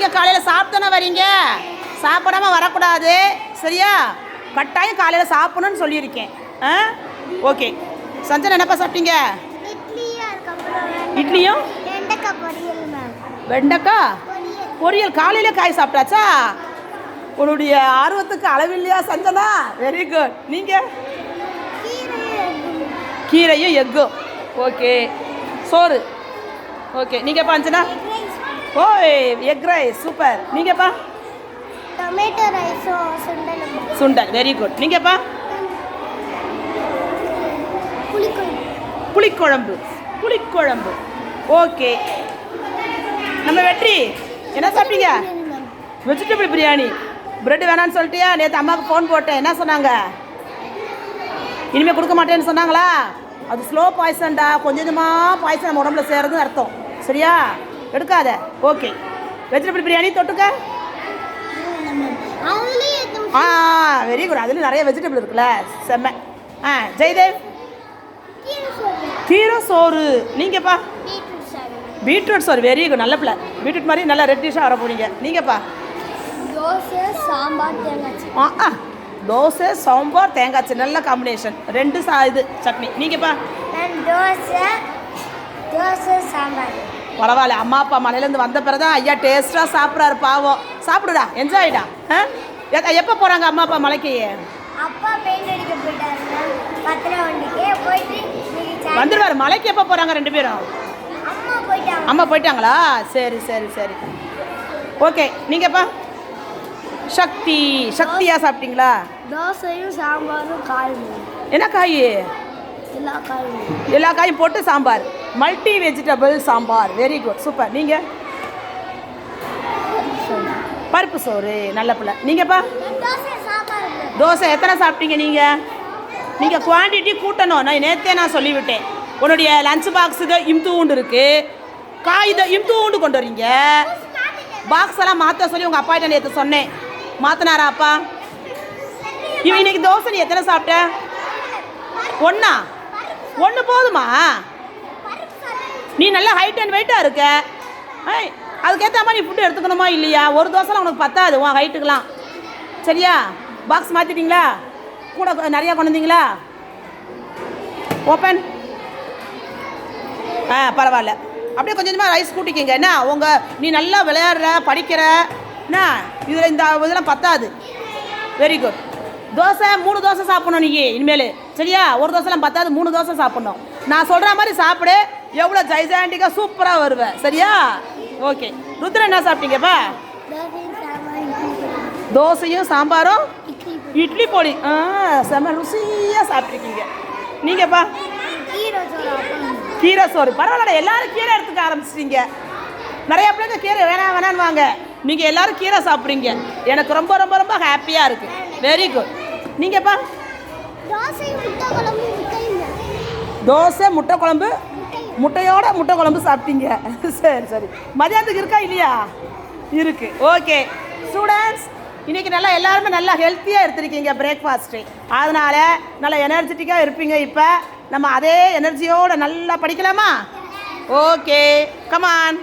நீங்கள் காலையில் சாப்பிட்டானே வரீங்க? சாப்பிடாம வரக்கூடாது. சரியா? கட்டாயம் காலையில் சாப்பிடணும்னு சொல்லியிருக்கேன். ஆ? ஓகே. சஞ்சனா என்னப்பா சாப்பிட்டீங்க? இட்லியும் வெண்டைக்காய் பொரியல் காலையில் காய் சாப்பிட்டாச்சா? உன்னுடைய ஆர்வத்துக்கு அளவில்லையா சஞ்சனா? வெரி குட் நீங்கள் கீரை. கீரையும் எக்கும் ஓகே. சோறு? ஓகே. நீங்கப்பா அஞ்சனா? ஓய் எக் ரைஸ் சூப்பர். நீங்கப்பா? டொமேட்டோ ரைஸும் சுண்டலும் சுண்டல். Very good நீங்கப்பா? புளிக்குழம்பு. புளிக்குழம்பு. ஓகே. நம்ம வெற்றி என்ன சாப்பிட்டீங்க? வெஜிடபிள் பிரியாணி. பிரெட் வேணான்னு சொல்லிட்டியா? நேற்று அம்மாவுக்கு ஃபோன் போட்டேன். என்ன சொன்னாங்க? இனிமேல் கொடுக்க மாட்டேன்னு சொன்னாங்களா? அது ஸ்லோ பாய்சன்டா கொஞ்சம் கொஞ்சமாக பாய்சன் நம்ம உடம்புல சேருதுன்னு அர்த்தம். சரியா? எடுக்காத. Okay vegetable biryani? தொட்டுக்க? ஆ வெரி குட் அதில் நிறைய வெஜிடபிள் இருக்குல்ல. செம்ம. ஆ ஜெயதேவ்? கீரை சோறு. நீங்கப்பா? பீட்ரூட் சோறு. வெரி குட் நல்ல பிள்ளை. பீட்ரூட் மாதிரி நல்லா ரெட்டிஷாக வர போறீங்க. நீங்கப்பா? தோசை சாம்பார் தேங்காய் ஆ தோசை சாம்பார் தேங்காய் நல்ல காம்பினேஷன் ரெண்டு சா இது சட்னி. நீங்கப்பா? தோசை தோசை சாம்பார். பரவாயில்ல. அம்மா அப்பா மலையிலேருந்து வந்த பிறகு தான் ஐயா டேஸ்ட்டாக சாப்பிட்றாரு பாவம். சாப்பிடுடா என்ஜாய்டா ஆ? எப்போ போகிறாங்க அம்மா அப்பா மலைக்கு? அப்பா பெயிண்ட் அடிக்க போயிட்டாருங்க. பத்திர வண்டிக்கு போயிட்டு வந்துடுவார் மலைக்கு எப்போ போகிறாங்க ரெண்டு பேரும்? அம்மா போயிட்டாங்க. அம்மா போயிட்டாங்களா? சரி சரி சரி. ஓகே நீங்கப்பா. சக்தி சக்தியா சாப்பிட்டீங்களா? தோசையும் சாம்பாரும் காய் என்ன காய்? எல்லா காயும். எல்லா காயும் போட்டு sambar. Multi vegetable sambar. Very good super நீங்கள் பருப்பு சோறு நல்ல பிள்ளை. நீங்கப்பா? தோசை எத்தனை சாப்பிட்டீங்க நீங்கள் நீங்கள் குவான்டிட்டி கூட்டணும். நான் நேற்றே நான் சொல்லிவிட்டேன். உன்னுடைய லஞ்ச் பாக்ஸுக்கு இம்தூண்டு இருக்குது காய் இதை இம்தூண்டு கொண்டு வரீங்க. பாக்ஸ் எல்லாம் மாற்ற சொல்லி உங்கள் அப்பாட்ட நேற்று சொன்னேன். மாற்றினாரா அப்பா? இவன் இன்னைக்கு தோசை நீ எத்தனை சாப்பிட்ட? ஒன்றா ஒன்று போதுமா? நீ நல்லா ஹைட் அண்ட் வெயிட்டாக இருக்க. அதுக்கேற்ற மாதிரி நீ ஃபுட்டு எடுத்துக்கணுமா இல்லையா? ஒரு தோசைலாம் உனக்கு பத்தாது உன் ஹைட்டுக்கெலாம் சரியா? பாக்ஸ் மாற்றிட்டிங்களா கூட நிறையா கொண்டு வந்தீங்களா ஓப்பன் ஆ பரவாயில்ல. அப்படியே கொஞ்சம் கொஞ்சமாக ரைஸ் கூட்டிக்கிங்க. என்ன உங்கள் நீ நல்லா விளையாடுற படிக்கிற என்ன? இதில் இந்த இதெல்லாம் பத்தாது. வெரி குட் தோசை மூணு தோசை சாப்பிடணும் நீ இனிமேல். சரியா? ஒரு தோசைலாம் பத்தாது மூணு தோசை சாப்பிடணும். நான் சொல்கிற மாதிரி சாப்பிடு. எவ்வளோ ஜைஜாண்டிக்காக சூப்பராக வருவேன் சரியா? ஓகே. ருத்ரன் என்ன சாப்பிட்டீங்கப்பா? தோசையும் சாம்பார் தோசையும் சாம்பாரும் இட்லி பொடி. ஆ செம ருசியாக சாப்பிட்ருக்கீங்க நீங்கப்பா? கீரை சோறு. பரவாயில்ல எல்லாரும் கீரை எடுத்துக்க ஆரம்பிச்சிட்டீங்க. நிறைய பிள்ளைங்க கீரை வேணாம் வேணான்னு வாங்க. நீங்கள் எல்லாரும் கீரை சாப்பிட்றீங்க. எனக்கு ரொம்ப ரொம்ப ரொம்ப ஹாப்பியாக இருக்குது வெரி குட் நீங்கப்பா? தோசை முட்டை குழம்பு முட்டையோட முட்டை குழம்பு சாப்பிட்டீங்க. சரி சரி. மதியானத்துக்கு இருக்கா இல்லையா? இருக்கு. ஓகே. ஸ்டூடெண்ட்ஸ் இன்றைக்கி நல்லா எல்லாருமே நல்லா ஹெல்த்தியாக எடுத்திருக்கீங்க பிரேக்ஃபாஸ்ட்டு அதனால நல்லா எனர்ஜெட்டிக்காக இருப்பீங்க இப்போ. நம்ம அதே எனர்ஜியோடு நல்லா படிக்கலாமா? Okay come on